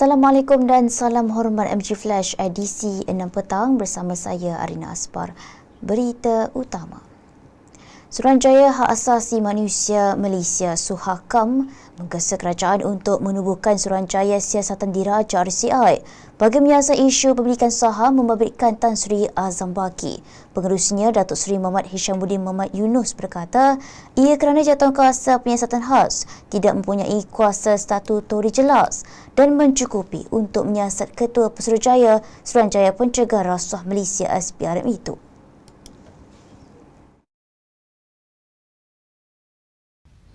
Assalamualaikum dan salam hormat MG Flash edisi 6 petang bersama saya Arina Asbar. Berita utama. Suruhanjaya Hak Asasi Manusia Malaysia Suhakam menggesa kerajaan untuk menubuhkan Suruhanjaya Siasatan Diraja RCI bagi menyiasat isu pemilikan saham membabitkan Tan Sri Azam Baki. Pengerusnya Datuk Seri Muhammad Hishamuddin Muhammad Yunus berkata, ia kerana jatuh kuasa penyiasatan khas tidak mempunyai kuasa statutori jelas dan mencukupi untuk menyiasat Ketua Pesuruhjaya Suruhanjaya Pencegah Rasuah Malaysia SPRM itu.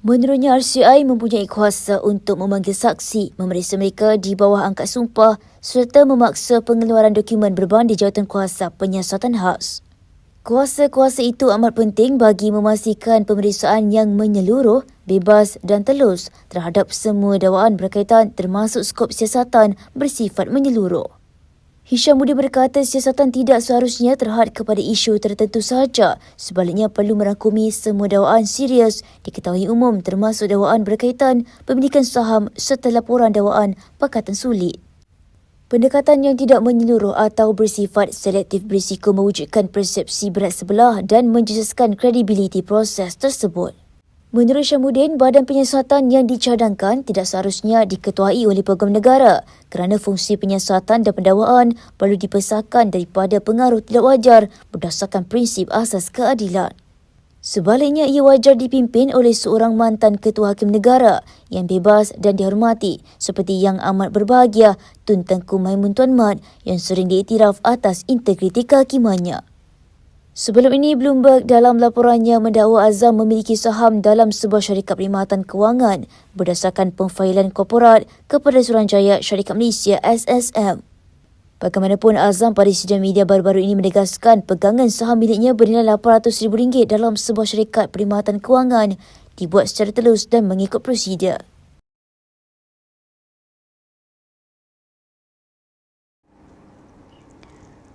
Menurutnya RCI mempunyai kuasa untuk memanggil saksi, memeriksa mereka di bawah angkat sumpah serta memaksa pengeluaran dokumen berbanding jawatan kuasa penyiasatan khas. Kuasa-kuasa itu amat penting bagi memastikan pemeriksaan yang menyeluruh, bebas dan telus terhadap semua dakwaan berkaitan termasuk skop siasatan bersifat menyeluruh. Hisham Budi berkata siasatan tidak seharusnya terhad kepada isu tertentu sahaja. Sebaliknya perlu merangkumi semua dakwaan serius diketahui umum termasuk dakwaan berkaitan pemilikan saham serta laporan dakwaan pakatan sulit. Pendekatan yang tidak menyeluruh atau bersifat selektif berisiko mewujudkan persepsi berat sebelah dan menjejaskan kredibiliti proses tersebut. Menurut Syamuddin, badan penyiasatan yang dicadangkan tidak seharusnya diketuai oleh peguam negara kerana fungsi penyiasatan dan pendakwaan perlu dipesahkan daripada pengaruh tidak wajar berdasarkan prinsip asas keadilan. Sebaliknya, ia wajar dipimpin oleh seorang mantan ketua hakim negara yang bebas dan dihormati seperti yang amat berbahagia Tun Tengku Maimun Tuan Mat yang sering diiktiraf atas integriti kehakimannya. Sebelum ini, Bloomberg dalam laporannya mendakwa Azam memiliki saham dalam sebuah syarikat perkhidmatan kewangan berdasarkan pemfailan korporat kepada Suruhanjaya Syarikat Malaysia SSM. Bagaimanapun, Azam pada sidang media baru-baru ini menegaskan pegangan saham miliknya bernilai RM800,000 dalam sebuah syarikat perkhidmatan kewangan dibuat secara telus dan mengikut prosedur.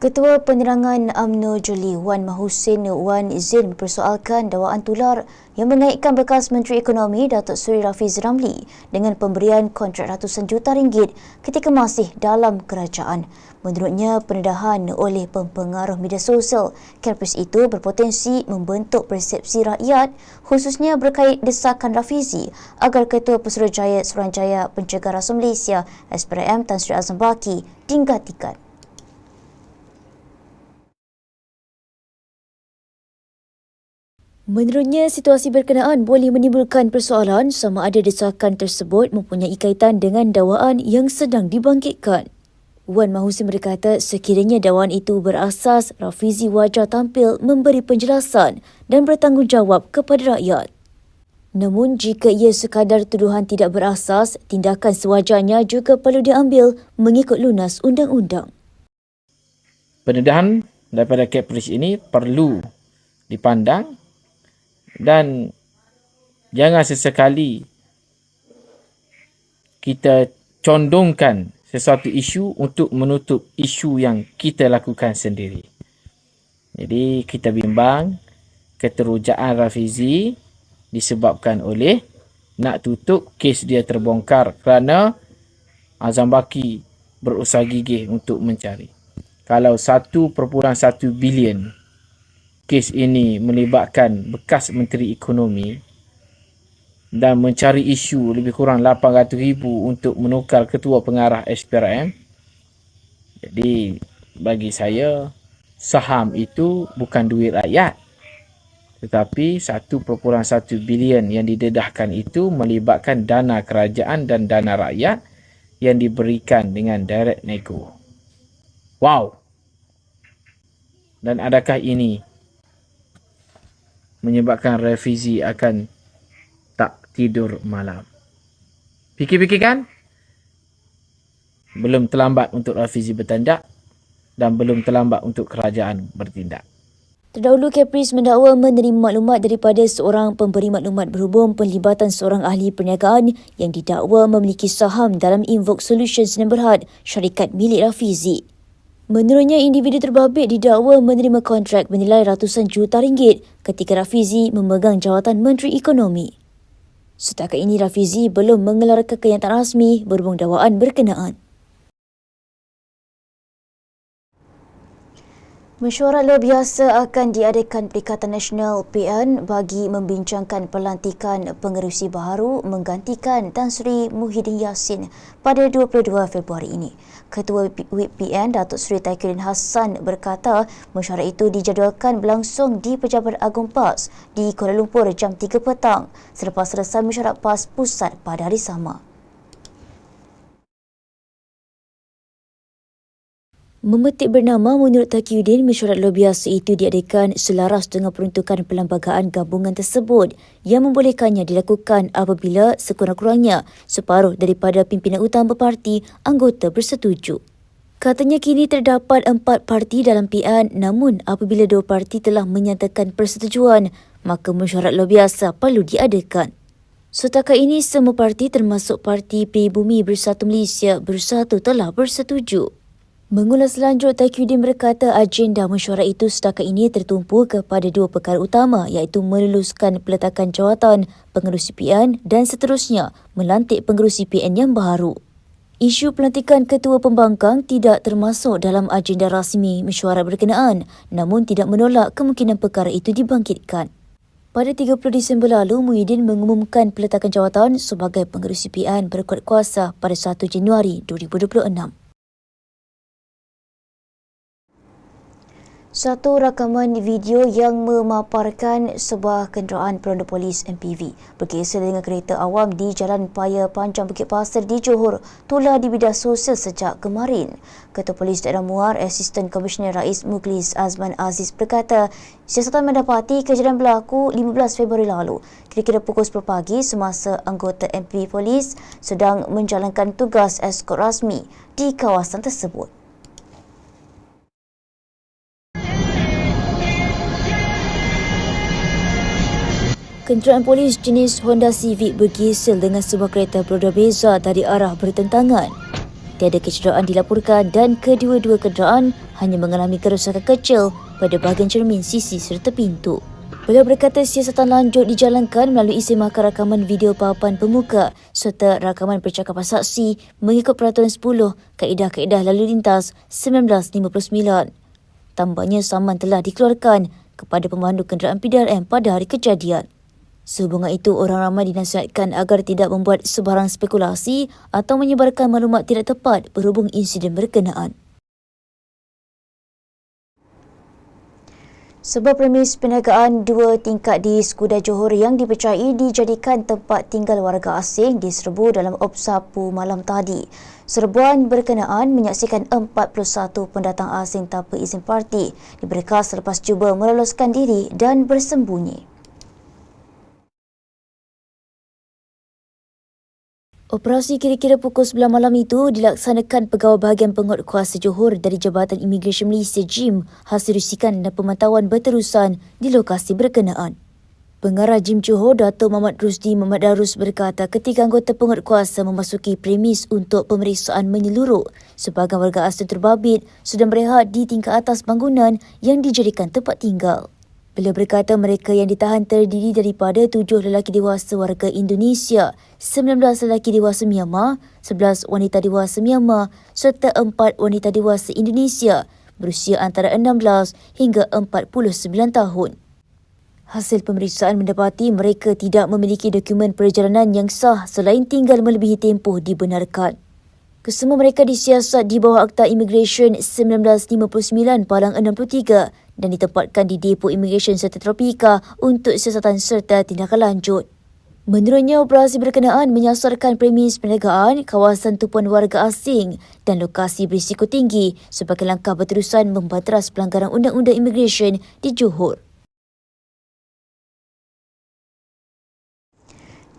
Ketua Penerangan UMNO Juli Wan Mahusin Wan Zin mempersoalkan dakwaan tular yang menaikkan bekas Menteri Ekonomi Datuk Seri Rafiz Ramli dengan pemberian kontrak ratusan juta ringgit ketika masih dalam kerajaan. Menurutnya, pendedahan oleh pempengaruh media sosial kampus itu berpotensi membentuk persepsi rakyat khususnya berkait desakan Rafizi agar Ketua Pesuruhjaya Suruhanjaya Pencegah Rasuah Malaysia SPRM Tan Sri Azam Baki digantikan. Menurutnya, situasi berkenaan boleh menimbulkan persoalan sama ada desakan tersebut mempunyai kaitan dengan dakwaan yang sedang dibangkitkan. Wan Mahusin berkata sekiranya dakwaan itu berasas, Rafizi wajar tampil memberi penjelasan dan bertanggungjawab kepada rakyat. Namun jika ia sekadar tuduhan tidak berasas, tindakan sewajarnya juga perlu diambil mengikut lunas undang-undang. Pendedahan daripada Kepris ini perlu dipandang dan jangan sesekali kita condongkan sesuatu isu untuk menutup isu yang kita lakukan sendiri. Jadi kita bimbang keterujaan Rafizi disebabkan oleh nak tutup kes dia terbongkar kerana Azam Baki berusaha gigih untuk mencari. Kalau 1.1 bilion kes ini melibatkan bekas Menteri Ekonomi dan mencari isu lebih kurang 800 ribu untuk menukar ketua pengarah SPRM. Jadi bagi saya saham itu bukan duit rakyat. Tetapi 1.1 bilion yang didedahkan itu melibatkan dana kerajaan dan dana rakyat yang diberikan dengan direct nego. Wow! Dan adakah ini menyebabkan revisi akan tak tidur malam. Fikir-fikir kan? Belum terlambat untuk Rafizi bertindak dan belum terlambat untuk kerajaan bertindak. Terdahulu Caprice mendakwa menerima maklumat daripada seorang pemberi maklumat berhubung penlibatan seorang ahli perniagaan yang didakwa memiliki saham dalam Invoke Solutions dan berhad syarikat milik Rafizi. Menurutnya, individu terbabit didakwa menerima kontrak bernilai ratusan juta ringgit ketika Rafizi memegang jawatan Menteri Ekonomi. Setakat ini Rafizi belum mengeluarkan kenyataan rasmi berhubung dakwaan berkenaan. Mesyuarat luar biasa akan diadakan Perikatan Nasional PN bagi membincangkan pelantikan pengerusi baharu menggantikan Tan Sri Muhyiddin Yassin pada 22 Februari ini. Ketua WIP PN Datuk Seri Taikirin Hassan berkata mesyuarat itu dijadualkan berlangsung di Pejabat Agung PAS di Kuala Lumpur jam 3 petang selepas selesai mesyuarat PAS pusat pada hari sama. Memetik bernama menurut Taqiyuddin, mesyuarat luar biasa itu diadakan selaras dengan peruntukan perlembagaan gabungan tersebut yang membolehkannya dilakukan apabila sekurang-kurangnya separuh daripada pimpinan utama parti anggota bersetuju. Katanya kini terdapat empat parti dalam PN namun apabila dua parti telah menyatakan persetujuan, maka mesyuarat luar biasa perlu diadakan. Setakat ini, semua parti termasuk Parti Pribumi Bersatu Malaysia Bersatu telah bersetuju. Mengulas lanjut, Taqiyuddin berkata agenda mesyuarat itu setakat ini tertumpu kepada dua perkara utama iaitu meluluskan peletakan jawatan pengerusi PN dan seterusnya melantik pengerusi PN yang baru. Isu pelantikan ketua pembangkang tidak termasuk dalam agenda rasmi mesyuarat berkenaan namun tidak menolak kemungkinan perkara itu dibangkitkan. Pada 30 Disember lalu, Muhyiddin mengumumkan peletakan jawatan sebagai pengerusi PN berkuat kuasa pada 1 Januari 2026. Satu rakaman video yang memaparkan sebuah kenderaan peronda polis MPV berkisar dengan kereta awam di Jalan Paya Panjang Bukit Pasir di Johor tular di bidang sosial sejak kemarin. Ketua Polis Daerah Muar, Asisten Komisioner Rais Muglis Azman Aziz berkata, siasatan mendapati kejadian berlaku 15 Februari lalu. Kira-kira pukul 10 pagi semasa anggota MPV Polis sedang menjalankan tugas eskort rasmi di kawasan tersebut. Kenderaan polis jenis Honda Civic bergisel dengan sebuah kereta beroda beza dari arah bertentangan. Tiada kecederaan dilaporkan dan kedua-dua kenderaan hanya mengalami kerosakan kecil pada bahagian cermin sisi serta pintu. Beliau berkata siasatan lanjut dijalankan melalui semakan rakaman video papan pemuka serta rakaman percakapan saksi mengikut peraturan 10 Kaedah-Kaedah Lalu Lintas 1959. Tambahnya saman telah dikeluarkan kepada pemandu kenderaan PDRM pada hari kejadian. Sehubungan itu, orang ramai dinasihatkan agar tidak membuat sebarang spekulasi atau menyebarkan maklumat tidak tepat berhubung insiden berkenaan. Sebab premis perniagaan dua tingkat di Skuda Johor yang dipercayai dijadikan tempat tinggal warga asing diserbu dalam Opsapu malam tadi. Serbuan berkenaan menyaksikan 41 pendatang asing tanpa izin parti diberkas selepas cuba meloloskan diri dan bersembunyi. Operasi kira-kira pukul 9 malam itu dilaksanakan pegawai bahagian penguat kuasa Johor dari Jabatan Imigresen Malaysia JIM hasil rusikan dan pemantauan berterusan di lokasi berkenaan. Pengarah JIM Johor Datuk Muhammad Rusdi Muhammad Darus berkata ketika anggota penguat kuasa memasuki premis untuk pemeriksaan menyeluruh, sebagian warga asing terbabit sudah berehat di tingkat atas bangunan yang dijadikan tempat tinggal. Beliau berkata mereka yang ditahan terdiri daripada tujuh lelaki dewasa warga Indonesia, 19 lelaki dewasa Myanmar, 11 wanita dewasa Myanmar serta empat wanita dewasa Indonesia berusia antara 16 hingga 49 tahun. Hasil pemeriksaan mendapati mereka tidak memiliki dokumen perjalanan yang sah selain tinggal melebihi tempoh dibenarkan. Kesemua mereka disiasat di bawah Akta Immigration 1959 Palang 63 dan ditempatkan di Depo Immigration serta Tropika untuk siasatan serta tindakan lanjut. Menurutnya, operasi berkenaan menyasarkan premis perniagaan, kawasan tupuan warga asing dan lokasi berisiko tinggi sebagai langkah berterusan membateras pelanggaran undang-undang immigration di Johor.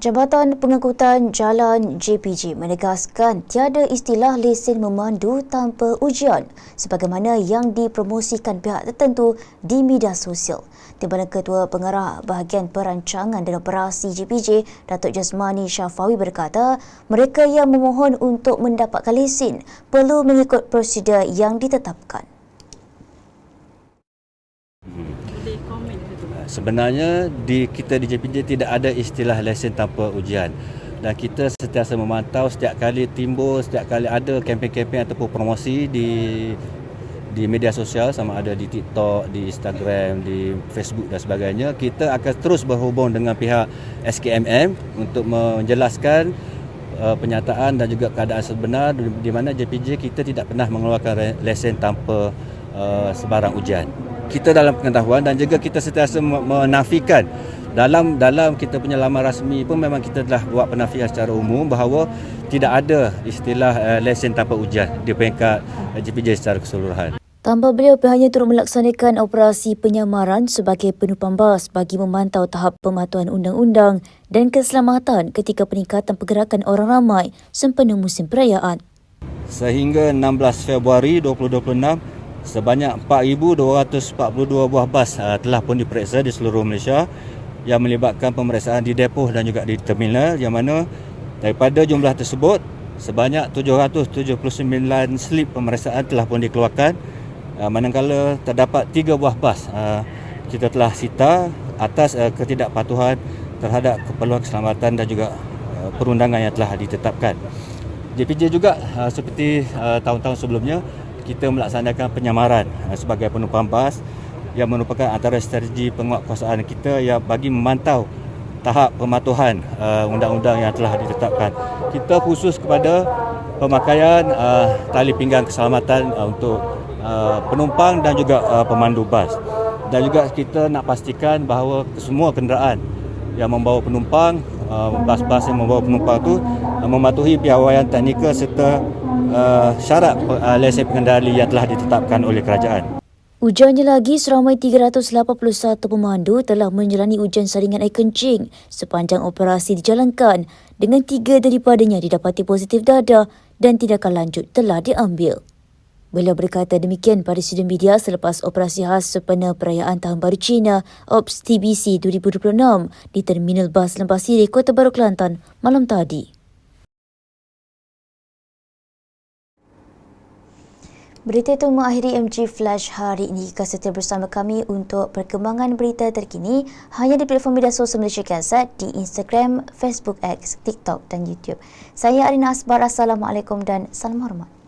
Jabatan Pengangkutan Jalan JPJ menegaskan tiada istilah lesen memandu tanpa ujian sebagaimana yang dipromosikan pihak tertentu di media sosial. Timbalan Ketua Pengarah Bahagian Perancangan dan Operasi JPJ, Datuk Jasmani Syafawi berkata, mereka yang memohon untuk mendapatkan lesen perlu mengikut prosedur yang ditetapkan. Sebenarnya di kita di JPJ tidak ada istilah lesen tanpa ujian dan kita sentiasa memantau setiap kali timbul setiap kali ada kempen-kempen ataupun promosi di di media sosial sama ada di TikTok, di Instagram, di Facebook dan sebagainya kita akan terus berhubung dengan pihak SKMM untuk menjelaskan uh, penyataan dan juga keadaan sebenar di, di mana JPJ kita tidak pernah mengeluarkan lesen tanpa uh, sebarang ujian. Kita dalam pengetahuan dan juga kita sentiasa menafikan dalam dalam kita punya laman rasmi pun memang kita telah buat penafian secara umum bahawa tidak ada istilah uh, lesen tanpa ujian di peringkat JPJ secara keseluruhan. Tanpa beliau pihaknya turut melaksanakan operasi penyamaran sebagai penumpang bas bagi memantau tahap pematuhan undang-undang dan keselamatan ketika peningkatan pergerakan orang ramai sempena musim perayaan. Sehingga 16 Februari 2026, sebanyak 4,242 buah bas uh, telah pun diperiksa di seluruh Malaysia yang melibatkan pemeriksaan di depoh dan juga di terminal yang mana daripada jumlah tersebut sebanyak 779 slip pemeriksaan telah pun dikeluarkan uh, manakala terdapat tiga buah bas uh, kita telah sita atas uh, ketidakpatuhan terhadap keperluan keselamatan dan juga uh, perundangan yang telah ditetapkan. JPJ juga uh, seperti uh, tahun-tahun sebelumnya kita melaksanakan penyamaran uh, sebagai penumpang bas yang merupakan antara strategi penguatkuasaan kita yang bagi memantau tahap pematuhan uh, undang-undang yang telah ditetapkan. Kita khusus kepada pemakaian uh, tali pinggang keselamatan uh, untuk Uh, penumpang dan juga uh, pemandu bas. Dan juga kita nak pastikan bahawa semua kenderaan yang membawa penumpang, uh, bas-bas yang membawa penumpang tu mematuhi piawaian teknikal serta syarat lesen pengendali yang telah ditetapkan oleh kerajaan. Ujarnya lagi, seramai 381 pemandu telah menjalani ujian saringan air kencing sepanjang operasi dijalankan dengan tiga daripadanya didapati positif dada dan tindakan lanjut telah diambil. Beliau berkata demikian pada sidang media selepas operasi khas sempena perayaan Tahun Baru Cina OPS TBC 2026 di Terminal Bas Lembah Siri, Kota Baru Kelantan malam tadi. Berita itu mengakhiri MG Flash hari ini. Jika setia bersama kami untuk perkembangan berita terkini hanya di platform media sosial Malaysia Kansat di Instagram, Facebook X, TikTok dan YouTube. Saya Arina Asbar. Assalamualaikum dan salam hormat.